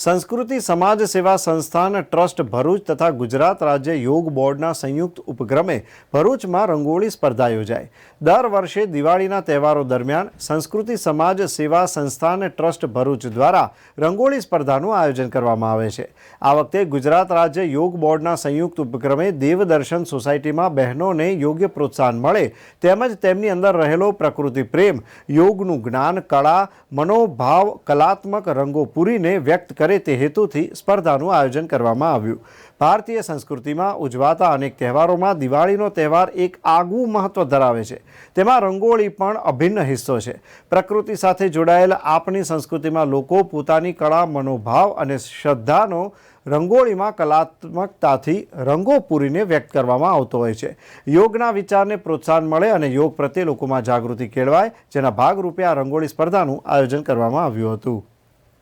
સંસ્કૃતિ સમાજ સેવા સંસ્થાન ટ્રસ્ટ ભરૂચ તથા ગુજરાત રાજ્ય યોગ બોર્ડના સંયુક્ત ઉપક્રમે ભરૂચમાં રંગોળી સ્પર્ધા યોજાય દર વર્ષે દિવાળીના તહેવારો દરમિયાન સંસ્કૃતિ સમાજ સેવા સંસ્થાન ટ્રસ્ટ ભરૂચ દ્વારા રંગોળી સ્પર્ધાનું આયોજન કરવામાં આવે છે. આ વખતે ગુજરાત રાજ્ય યોગ બોર્ડના સંયુક્ત ઉપક્રમે દેવદર્શન સોસાયટીમાં બહેનોને યોગ્ય પ્રોત્સાહન મળે તેમજ તેમની અંદર રહેલો પ્રકૃતિ પ્રેમ, યોગનું જ્ઞાન, કળા, મનોભાવ, કલાત્મક રંગો પૂરીને વ્યક્ત કરે તે હેતુથી સ્પર્ધાનું આયોજન કરવામાં આવ્યું. ભારતીય સંસ્કૃતિમાં ઉજવાતા અનેક તહેવારોમાં દિવાળીનો તહેવાર એક આગવું મહત્વ ધરાવે છે. તેમાં રંગોળી પણ અભિન્ન હિસ્સો છે. પ્રકૃતિ સાથે જોડાયેલ આપણી સંસ્કૃતિમાં લોકો પોતાની કળા, મનોભાવ અને શ્રદ્ધાનો રંગોળીમાં કલાત્મકતાથી રંગો પૂરીને વ્યક્ત કરવામાં આવતો હોય છે. યોગના વિચારને પ્રોત્સાહન મળે અને યોગ પ્રત્યે લોકોમાં જાગૃતિ કેળવાય, જેના ભાગરૂપે આ રંગોળી સ્પર્ધાનું આયોજન કરવામાં આવ્યું હતું.